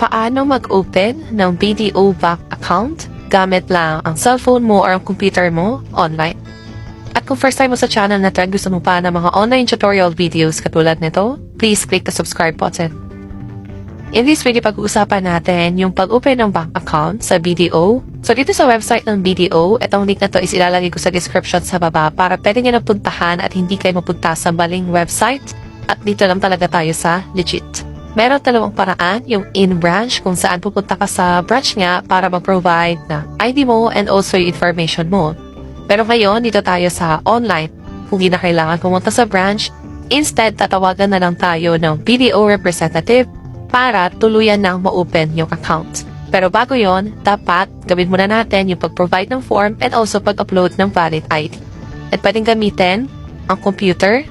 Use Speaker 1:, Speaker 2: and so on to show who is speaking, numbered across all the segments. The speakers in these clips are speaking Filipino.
Speaker 1: paano mag-open ng BDO Bank account gamit lang ang cellphone mo or ang computer mo online. At kung first time mo sa channel na to gusto mo pa ng mga online tutorial videos katulad nito, please click the subscribe button. In this video, pag-uusapan natin yung pag-open ng bank account sa BDO. So, dito sa website ng BDO, itong link na to is ilalagay ko sa description sa baba para pwede nyo na puntahan at hindi kayo mapunta sa maling website. At dito lang talaga tayo sa legit. Meron dalawang paraan, yung in-branch kung saan pupunta ka sa branch nga para mag-provide na ID mo and also yung information mo. Pero ngayon, dito tayo sa online. Hindi na kailangan pumunta sa branch. Instead, tatawagan na lang tayo ng BDO representative para tuluyan nang ma-open yung account. Pero bago yon, dapat gawin muna natin yung pag-provide ng form and also pag-upload ng valid ID. At pwedeng gamitin ang computer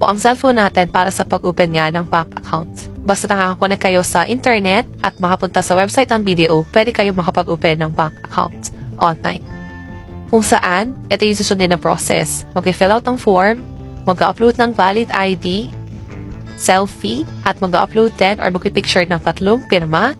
Speaker 1: o ang cellphone natin para sa pag-open nga ng bank account. Basta nakakakunik kayo sa internet at makapunta sa website ng BDO, pwede kayo makapag-open ng bank account online. Kung saan, ito yung susundin na process. Mag-fill out ng form, mag-upload ng valid ID, selfie, at mag-upload din or mag-picture ng tatlong pirma.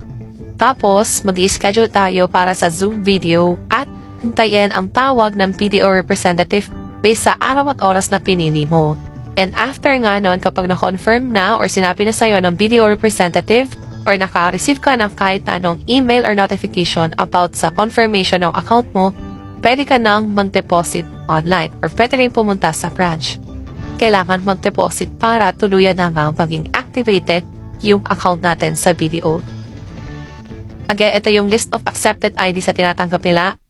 Speaker 1: Tapos, mag-schedule tayo para sa Zoom video at hintayin ang tawag ng PDO representative based sa araw at oras na pinili mo. And after nga nun, kapag na-confirm na or sinabi na sa'yo ng BDO representative or naka-receive ka ng kahit anong email or notification about sa confirmation ng account mo, pwede ka nang mag-deposit online or pwede rin pumunta sa branch. Kailangan mag-deposit para tuluyan na nga maging activated yung account natin sa BDO. Again, ito yung list of accepted ID sa tinatanggap nila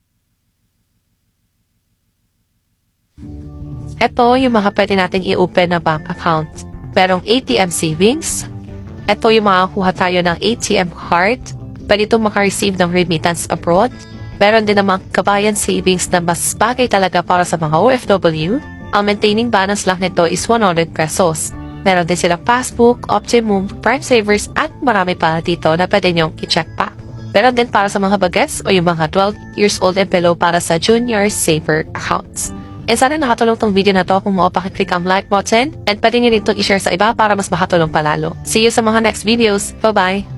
Speaker 1: Ito yung mga pwede natin i-open na bank account. Merong ATM savings. Ito yung makakuha tayo ng ATM card. Pwede itong makareceive ng remittance abroad. Meron din namang kabayan savings na mas bagay talaga para sa mga OFW. Ang maintaining balance lang nito is 100 pesos. Meron din silang passbook, Optimum, Prime Savers at marami pa dito na pwede nyong i-check pa. Meron din para sa mga bagets o yung mga 12 years old and below para sa junior saver accounts. And sana nakatulong tong video na to kung mo pakiclick ang like button and pwede nyo rin itong i-share sa iba para mas makatulong palalo. See you sa mga next videos. Bye-bye!